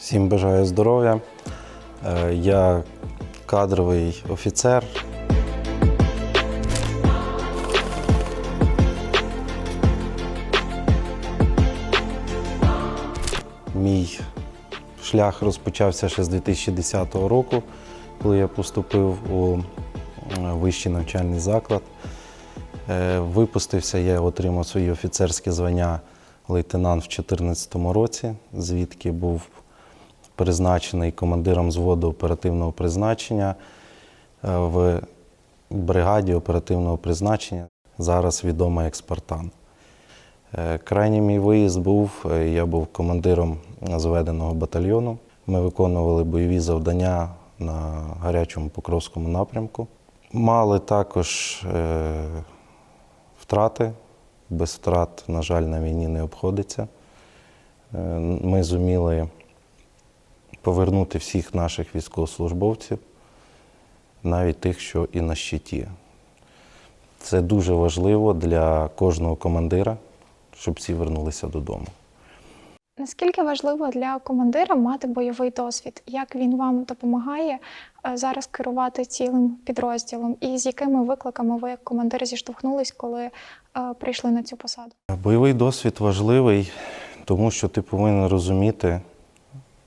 Всім бажаю здоров'я. Е, Я кадровий офіцер. Мій шлях розпочався ще з 2010 року, коли я поступив у е, вищий навчальний заклад. Е, Випустився, я отримав свої офіцерські звання лейтенант в 2014 році, звідки був призначений командиром взводу оперативного призначення е, в бригаді оперативного призначення, зараз відома як Спартан. Е, Крайній мій виїзд був, е, я був командиром зведеного батальйону. Ми виконували бойові завдання на гарячому Покровському напрямку. Мали також е, втрати. Без втрат, на жаль, на війні не обходиться. Ми зуміли повернути всіх наших військовослужбовців, навіть тих, що і на щиті. Це дуже важливо для кожного командира, щоб всі вернулися додому. Наскільки важливо для командира мати бойовий досвід? Як він вам допомагає е, зараз керувати цілим підрозділом? І з якими викликами ви як командир зіштовхнулись, коли е, прийшли на цю посаду? Бойовий досвід важливий, тому що ти повинен розуміти,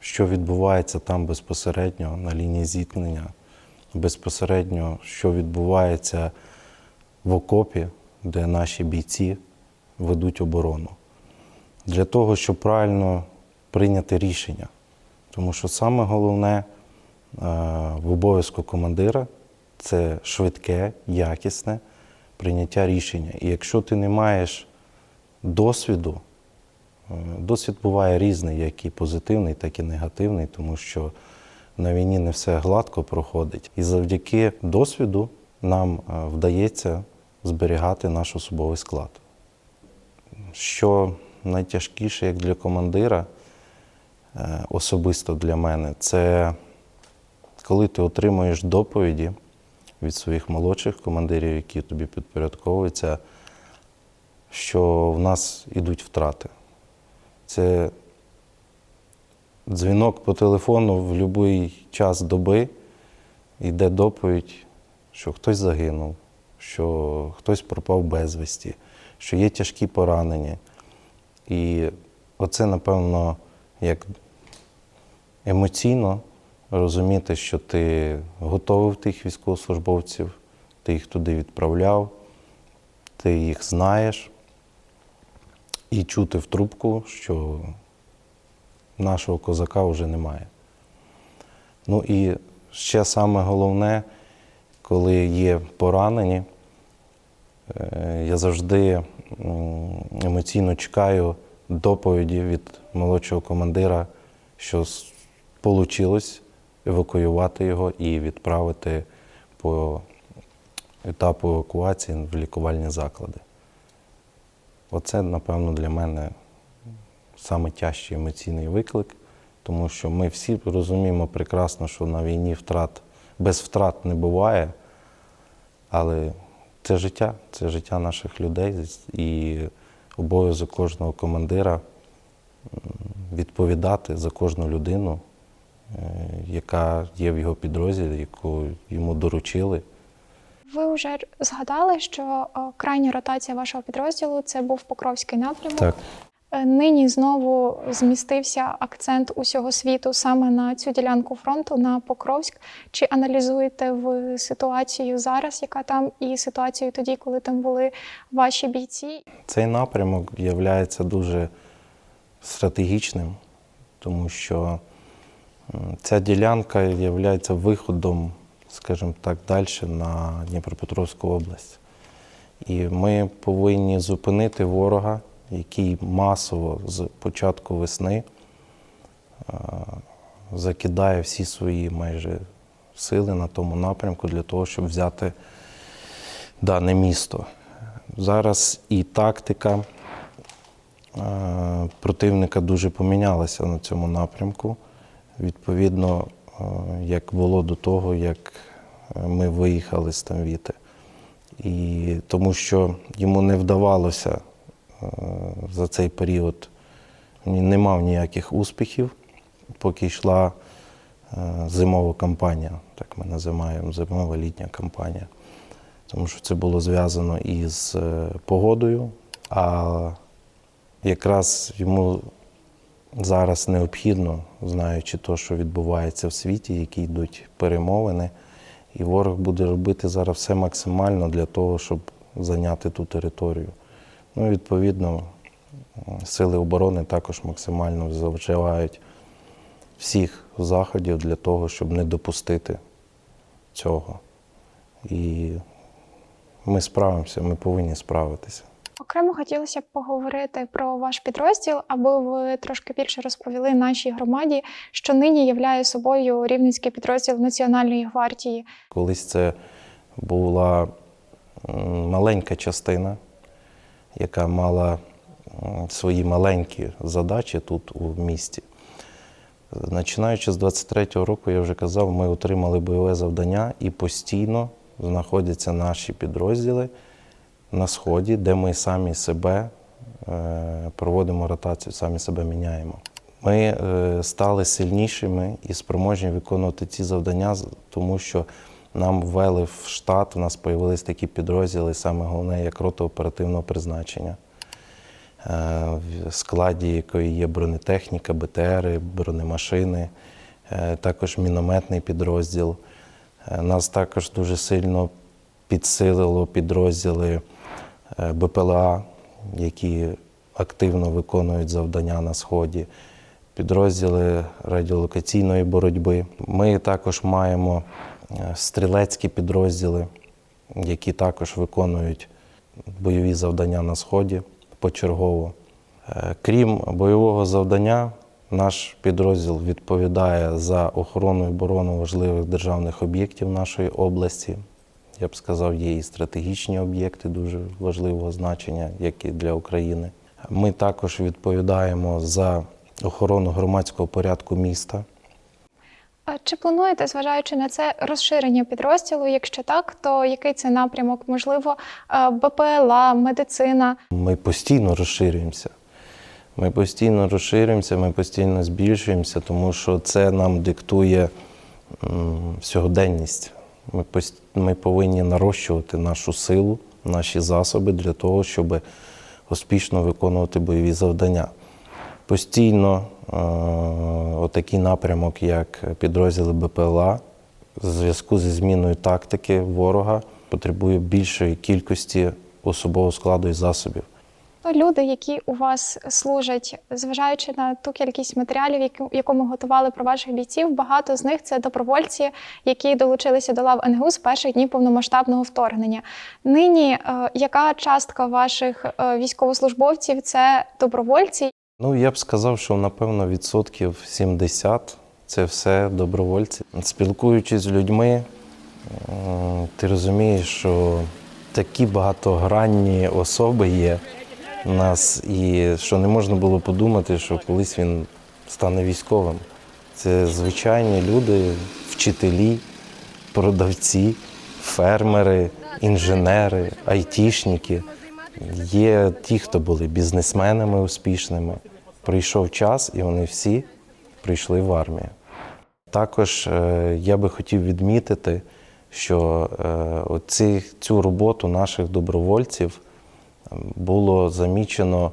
що відбувається там безпосередньо на лінії зіткнення, безпосередньо, що відбувається в окопі, де наші бійці ведуть оборону. Для того, щоб правильно прийняти рішення. Тому що саме головне е, в обов'язку командира це швидке, якісне прийняття рішення. І якщо ти не маєш досвіду, досвід буває різний, як і позитивний, так і негативний, тому що на війні не все гладко проходить. І завдяки досвіду нам е, вдається зберігати наш особовий склад. Що найтяжкіше, як для командира, е, особисто для мене, це коли ти отримуєш доповіді від своїх молодших командирів, які тобі підпорядковуються, що в нас ідуть втрати. Це дзвінок по телефону в будь-який час доби йде доповідь, що хтось загинув, що хтось пропав безвісті, що є тяжкі поранення. І оце, напевно, як емоційно розуміти, що ти готовив тих військовослужбовців, ти їх туди відправляв, ти їх знаєш, і чути в трубку, що нашого козака вже немає. Ну і ще саме головне, коли є поранені, е, я завжди емоційно чекаю доповіді від молодшого командира, що вийшло евакуювати його і відправити по етапу евакуації в лікувальні заклади. Оце, напевно, для мене саме тяжчий емоційний виклик, тому що ми всі розуміємо прекрасно, що на війні втрат без втрат не буває, але це життя, це життя наших людей і обов'язок кожного командира відповідати за кожну людину, е, яка є в його підрозділі, яку йому доручили. Ви вже згадали, що крайня ротація вашого підрозділу це був Покровський напрямок. Так. Е, Нині знову змістився акцент усього світу саме на цю ділянку фронту на Покровськ. Чи аналізуєте ви ситуацію зараз, яка там, і ситуацію тоді, коли там були ваші бійці? Цей напрямок є дуже стратегічним, тому що ця ділянка є виходом, скажімо так, далі на Дніпропетровську область. І ми повинні зупинити ворога, який масово з початку весни е, закидає всі свої майже сили на тому напрямку для того, щоб взяти дане місто. Зараз і тактика е, противника дуже помінялася на цьому напрямку. Відповідно, як було до того, як е, ми виїхали з Тамвіти. І тому що йому не вдавалося е, за цей період, він не мав ніяких успіхів поки йшла е, зимова кампанія, так ми називаємо зимова літня кампанія. Тому що це було зв'язано із е, погодою, а якраз йому зараз необхідно, знаючи те, що відбувається в світі, які йдуть перемовини, і ворог буде робити зараз все максимально для того, щоб зайняти ту територію. Ну, відповідно, сили оборони також максимально завживають всіх заходів для того, щоб не допустити цього. І ми справимося, ми повинні справитися. Окремо хотілося б поговорити про ваш підрозділ, аби ви трошки більше розповіли нашій громаді, що нині являє собою рівненський підрозділ Національної гвардії. Колись це була маленька частина, яка мала свої маленькі задачі тут у місті. Починаючи з 23-го року, я вже казав, ми отримали бойове завдання і постійно знаходяться наші підрозділи на сході, де ми самі себе е, проводимо ротацію, самі себе міняємо. Ми е, стали сильнішими і спроможні виконувати ці завдання, тому що нам ввели в штат, у нас з'явились такі підрозділи, саме головне, як рота оперативного призначення, е, в складі якої є бронетехніка, БТРи, бронемашини, також мінометний підрозділ. Нас також дуже сильно підсилило підрозділи БПЛА, які активно виконують завдання на сході, підрозділи радіолокаційної боротьби. Ми також маємо е, стрілецькі підрозділи, які також виконують бойові завдання на сході почергово. Е, Крім бойового завдання, наш підрозділ відповідає за охорону і оборону важливих державних об'єктів нашої області. Я б сказав, є і стратегічні об'єкти дуже важливого значення, як і для України. Ми також відповідаємо за охорону громадського порядку міста. А Чи плануєте, зважаючи на це, розширення підрозділу? Якщо так, то який це напрямок? Можливо, е, БПЛА, медицина? Ми постійно розширюємося. Ми постійно розширюємося, ми постійно збільшуємося, тому що це нам диктує сьогоденність. Ми, ми повинні нарощувати нашу силу, наші засоби для того, щоб успішно виконувати бойові завдання. Постійно е, отакий напрямок, як підрозділи БПЛА, в зв'язку зі зміною тактики ворога потребує більшої кількості особового складу і засобів. Люди, які у вас служать, зважаючи на ту кількість матеріалів, яку, ми готували про ваших бійців, багато з них це добровольці, які долучилися до лав НГУ з перших днів повномасштабного вторгнення. Нині е, яка частка ваших е, військовослужбовців це добровольці? Ну, я б сказав, що напевно відсотків 70 це все добровольці. Спілкуючись з людьми, ти розумієш, що такі багатогранні особи є нас, і що не можна було подумати, що колись він стане військовим. Це звичайні люди, вчителі, продавці, фермери, інженери, айтішники. Є ті, хто були бізнесменами успішними. Прийшов час, і вони всі прийшли в армію. Також е, я би хотів відмітити, що е, оці, цю роботу наших добровольців було замічено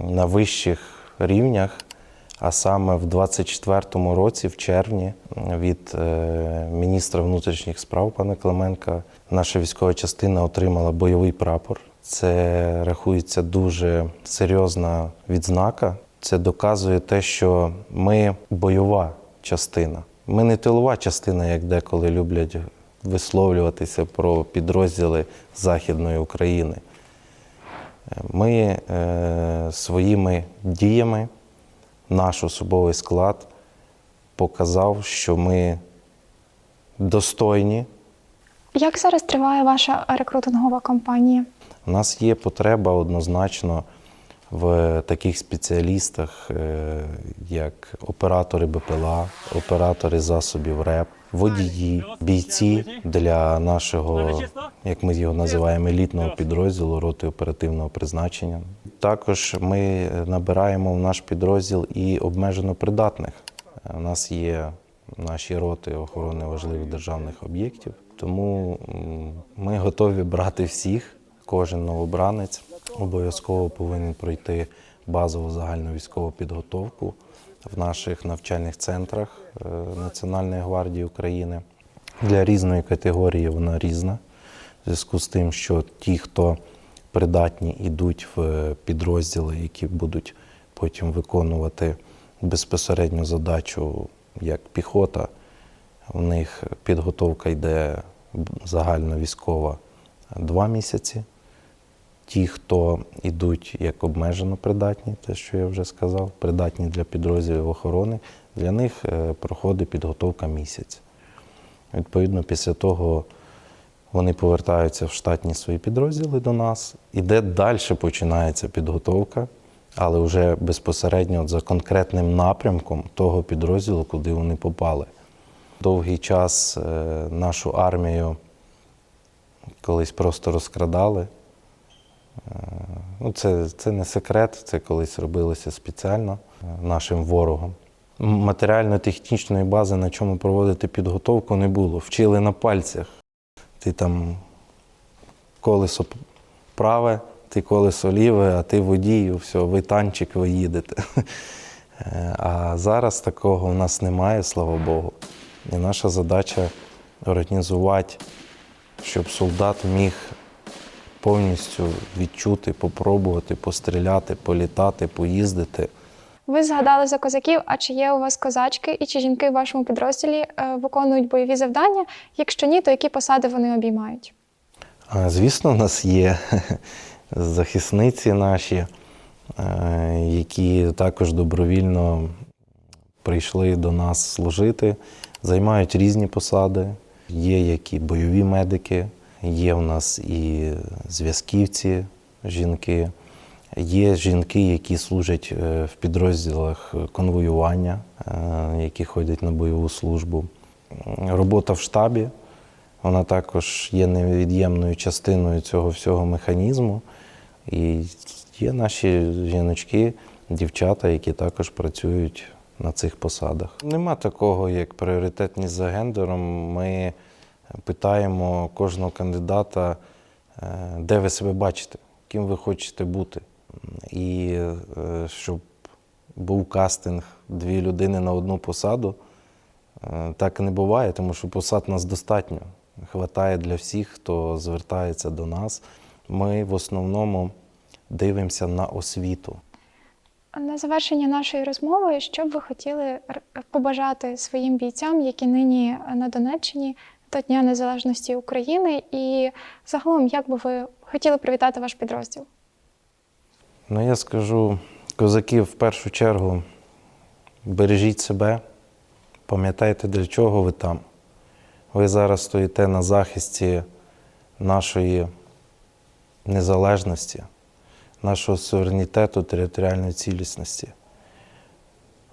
на вищих рівнях, а саме в 24-му році, в червні, від е, міністра внутрішніх справ пана Клименка, наша військова частина отримала бойовий прапор. Це рахується дуже серйозна відзнака. Це доказує те, що ми бойова частина. Ми не тилова частина, як деколи люблять висловлюватися про підрозділи Західної України. Ми е, своїми діями, наш особовий склад показав, що ми достойні. Як зараз триває ваша рекрутингова кампанія? У нас є потреба однозначно в таких спеціалістах, е, як оператори БПЛА, оператори засобів РЕП, водії, бійці для нашого, як ми його називаємо, елітного підрозділу роти оперативного призначення. Також ми набираємо в наш підрозділ і обмежено придатних. У нас є наші роти охорони важливих державних об'єктів, тому ми готові брати всіх. Кожен новобранець обов'язково повинен пройти базову загальну військову підготовку в наших навчальних центрах е, Національної гвардії України. Для різної категорії вона різна. В зв'язку з тим, що ті, хто придатні, йдуть в підрозділи, які будуть потім виконувати безпосередню задачу як піхота. У них підготовка йде загальна військова два місяці. Ті, хто йдуть як обмежено придатні, те, що я вже сказав, придатні для підрозділів охорони, для них е, проходить підготовка місяць. Відповідно, після того вони повертаються в штатні свої підрозділи до нас. Іде далі починається підготовка, але вже безпосередньо за конкретним напрямком того підрозділу, куди вони попали. Довгий час е, нашу армію колись просто розкрадали. Ну, це, це не секрет, це колись робилося спеціально е, нашим ворогом. Матеріально-технічної бази, на чому проводити підготовку, не було. Вчили на пальцях. Ти там колесо праве, ти колесо ліве, а ти водій, все, ви танчик, ви їдете. Е, А зараз такого у нас немає, слава Богу. І наша задача організувати, щоб солдат міг повністю відчути, попробувати, постріляти, політати, поїздити. Ви згадали за козаків, а чи є у вас козачки і чи жінки в вашому підрозділі е, виконують бойові завдання? Якщо ні, то які посади вони обіймають? А, Звісно, у нас є захисниці наші, е, які також добровільно прийшли до нас служити, займають різні посади. Є які бойові медики, є у нас і зв'язківці, жінки, є жінки, які служать е, в підрозділах конвоювання, е, які ходять на бойову службу. Робота в штабі. Вона також є невід'ємною частиною цього всього механізму. І є наші жіночки, дівчата, які також працюють на цих посадах. Нема такого, як пріоритетність за гендером. Ми питаємо кожного кандидата, е, де ви себе бачите, ким ви хочете бути. І е, щоб був кастинг дві людини на одну посаду, Е, Так не буває, тому що посад нас достатньо. Хватає для всіх, хто звертається до нас. Ми в основному дивимося на освіту. На завершення нашої розмови, що б ви хотіли побажати своїм бійцям, які нині на Донеччині до Дня Незалежності України, і загалом, як би ви хотіли привітати ваш підрозділ? Ну, я скажу, козаки, в першу чергу, бережіть себе, пам'ятайте, для чого ви там. Ви зараз стоїте на захисті нашої незалежності, нашого суверенітету, територіальної цілісності.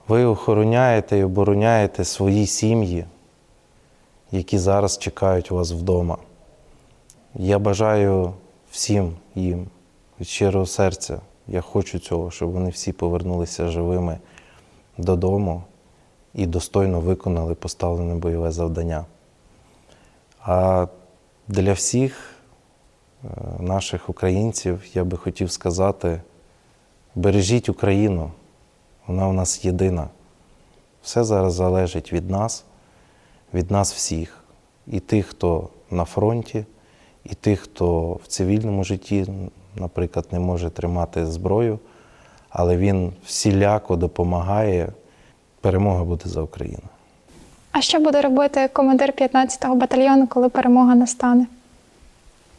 Ви охороняєте і обороняєте свої сім'ї, які зараз чекають вас вдома. Я бажаю всім їм від щирого серця. Я хочу цього, щоб вони всі повернулися живими додому і достойно виконали поставлене бойове завдання. А для всіх е, наших українців я би хотів сказати: бережіть Україну, вона у нас єдина. Все зараз залежить від нас, від нас всіх. І тих, хто на фронті, і тих, хто в цивільному житті, наприклад, не може тримати зброю, але він всіляко допомагає. Перемога буде за Україну. А що буде робити командир 15-го батальйону, коли перемога настане?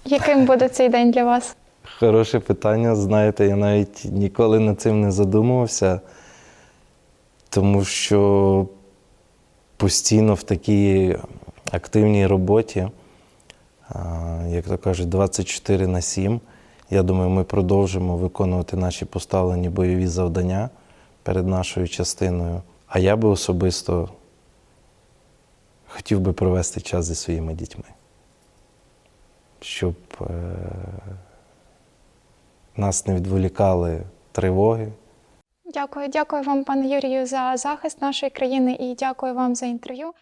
Яким буде цей день для вас? Хороше питання. Знаєте, я навіть ніколи над цим не задумувався, тому що постійно в такій активній роботі, як то кажуть, 24 на 7, я думаю, ми продовжимо виконувати наші поставлені бойові завдання перед нашою частиною. А я би особисто хотів би провести час зі своїми дітьми, щоб е, нас не відволікали тривоги. Дякую, дякую вам, пане Юрію, за захист нашої країни і дякую вам за інтерв'ю.